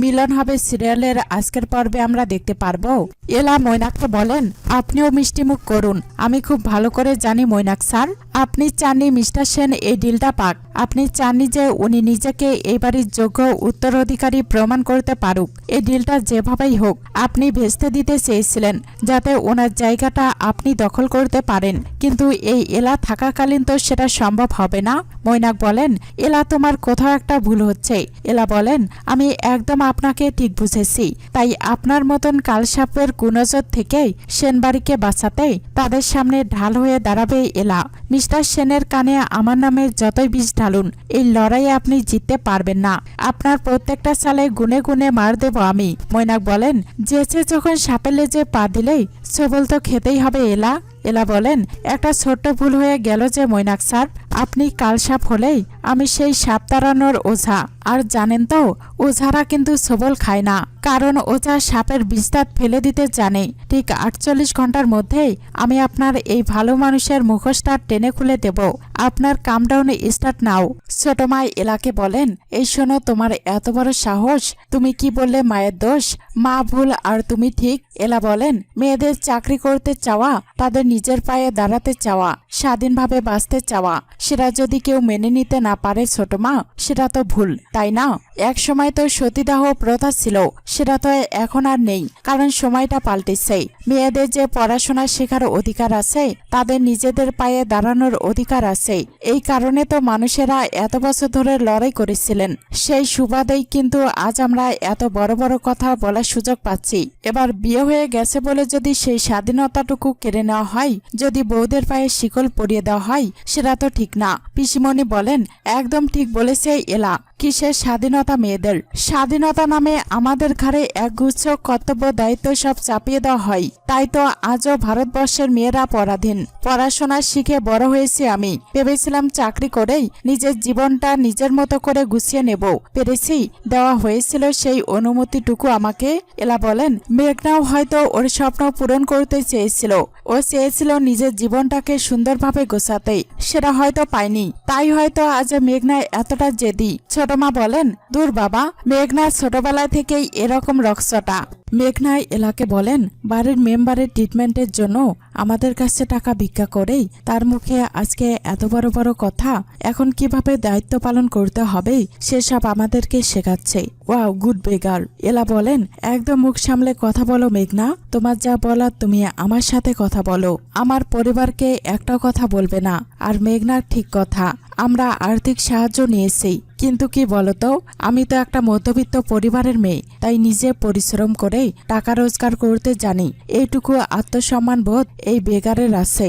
মিলন হবে সিরিয়ালের আজকের পর্বে আমরা দেখতে পারব। এলা মৈনাককে বলেন, আপনিও মিষ্টিমুখ করুন। আমি খুব ভালো করে জানি মৈনাক স্যার। আপনি চাননি মিস্টার সেন এই ডিলটা পাক। আপনি চাননি যে উনি নিজেকে এই বাড়ির যোগ্য উত্তরাধিকারী প্রমাণ করতে পারুক। এই ডিলটা যেভাবেই হোক, আপনি ভেস্তে দিতে চেয়েছিলেন যাতে ওনার জায়গাটা আপনি দখল করতে পারেন। কিন্তু এই এলা থাকাকালীন তো সেটা সম্ভব হবে না। মৈনাক বলেন, এলা, তোমার কোথাও একটা ভুল হচ্ছে। এলা বলেন, আমি একদম আপনাকে ঠিক বুঝেছি। তাই আপনার মতন কালসাপের গুণজর থেকেই সেনবাড়িকে বাঁচাতে তাদের সামনে ঢাল হয়ে দাঁড়াবে এলা। মিস্টার সেনের কানে আমার নামে যতই বিষ ঢালুন, এই লড়াইয়ে আপনি জিততে পারবেন না। আপনার প্রত্যেকটা সালে গুনে গুনে মার দেব আমি। মৈনাক বলেন যেচে যখন সাপের লেজে পা দিলেই সবল তো খেতেই হবে এলা। এলা বলেন, একটা ছোট্ট ভুল হয়ে গেল যে মৈনাক স্যার আপনি কাল সাপ হলেই আমি সেই সাপ তাড়ানোর ওঝা। আর জানেন তো, ওঝারা কিন্তু সবল খায় না। কারণ ওঝা সাপের বিস্তার ফেলে দিতে জানে। ঠিক আটচল্লিশ ঘণ্টার মধ্যেই আমি আপনার এই ভালো মানুষের মুখোশটা টেনে খুলে দেব। আপনার কামডাউনে স্টার্ট নাও। ছোট মা এলাকে বলেন, এই শোনো, তোমার এত বড় সাহস। তুমি কি বললে মায়ের দোষ? মা ভুল আর তুমি ঠিক? এলা বলেন, মেয়েদের চাকরি করতে চাওয়া, তাদের নিজের পায়ে দাঁড়াতে চাওয়া, স্বাধীনভাবে বাঁচতে চাওয়া। সেটা যদি কেউ মেনে নিতে না পারে ছোট মা সেটা তো ভুল তাই না? এক সময় তো সতীদাহ প্রথা ছিল, সেটা তো এখন আর নেই, কারণ সময়টা পাল্টেছে। মেয়েদের যে পড়াশোনা শেখার অধিকার আছে, তাদের নিজেদের পায়ে দাঁড়ানোর অধিকার আছে। এই কারণে তো মানুষেরা এত বছর ধরে লড়াই করেছিলেন। সেই সুবাদেই কিন্তু আজ আমরা এত বড় বড় কথা বলার সুযোগ পাচ্ছি। এবার বিয়ে হয়ে গেছে বলে যদি সেই স্বাধীনতাটুকু কেড়ে নেওয়া হয়, যদি বৌদের পায়ে শিকল পরিয়ে দেওয়া হয়, সেটা তো ঠিক না। পিসিমণি বলেন, একদম ঠিক বলেছে এলা। কিসের স্বাধীনতা মেয়েদের? স্বাধীনতা নামে আমাদের ঘাড়ে একগুচ্ছ কর্তব্য দায়িত্ব সব চাপিয়ে দেওয়া হয়। তাই তো আজও ভারতবর্ষের মেয়েরা পরাধীন। পড়াশোনা শিখে বড় হয়েছি আমি। ভেবেছিলাম চাকরি করেই নিজের জীবনটা নিজের মতো করে গুছিয়ে নেব। পেরেছি, দেওয়া হয়েছিল সেই অনুমতিটুকু আমাকে। এলা বলেন, মেঘনাও হয়তো ওর স্বপ্ন পূরণ করতে চেয়েছিল। ও চেয়েছিল নিজের জীবনটাকে সুন্দরভাবে গোছাতে। সেটা হয়তো পায়নি। তাই হয়তো আজ মেঘনা এতটা জেদি। মা বলেন, দূর বাবা, মেঘনার ছোটবেলা থেকেই এরকম রক্সটা মেঘনায় এলাকে বলেন, বাড়ির মেম্বারের ট্রিটমেন্টের জন্য আমাদের কাছে টাকা ভিক্ষা করেই তার মুখে আজকে এত বড় বড় কথা, এখন কীভাবে দায়িত্ব পালন করতে হবে সেসব আমাদেরকে শেখাচ্ছে। ওয়াও, গুড বেগার এলা বলেন, একদম মুখ সামলে কথা বলো মেঘনা, তোমার যা বলার তুমি আমার সাথে কথা বলো। আমার পরিবারকে একটা কথা বলবে না, আর মেঘনার ঠিক কথা। আমরা আর্থিক সাহায্য নিয়েছি। কিন্তু কি বলতো, আমি তো একটা মধ্যবিত্ত পরিবারের মেয়ে, তাই নিজে পরিশ্রম করে টাকা রোজগার করতে জানি। এইটুকু আত্মসম্মান বোধ এই বেগারের আছে।